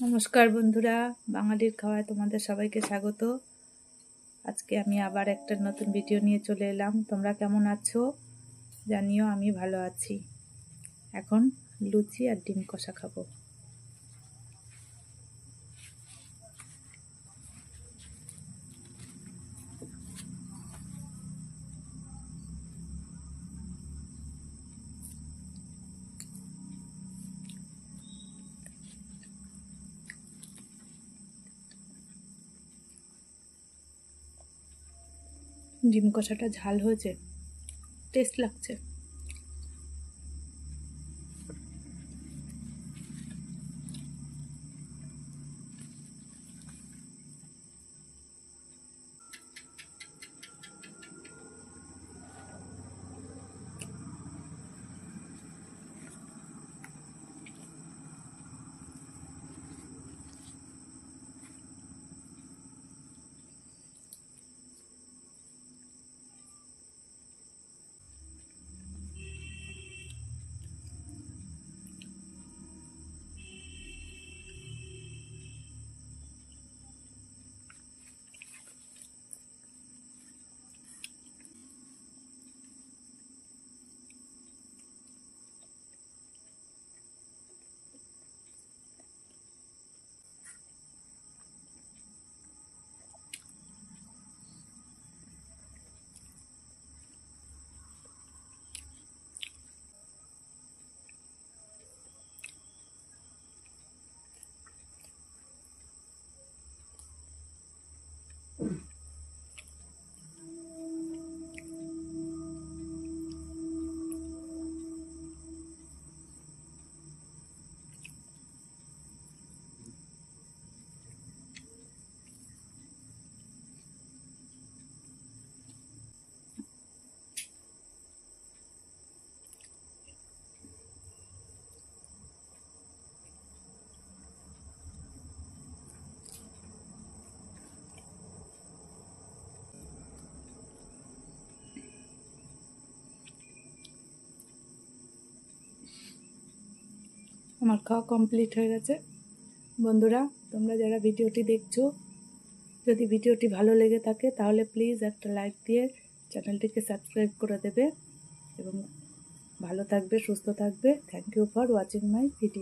নমস্কার বন্ধুরা, বাঙালির খাওয়ায় তোমাদের সবাইকে স্বাগত। আজকে আমি আবার একটা নতুন ভিডিও নিয়ে চলে এলাম। তোমরা কেমন আছো? জানিও আমি ভালো আছি। এখন লুচি আর ডিম কষা খাব। ডিম কষাটা ঝাল হয়েছে টেস্ট লাগছে। আমার খাওয়া কমপ্লিট হয়ে গেছে। বন্ধুরা, তোমরা যারা ভিডিওটি দেখছ, যদি ভিডিওটি ভালো লেগে থাকে, তাহলে প্লিজ একটা লাইক দিয়ে চ্যানেলটিকে সাবস্ক্রাইব করে দেবে এবং ভালো থাকবে, সুস্থ থাকবে। Thank you for watching my video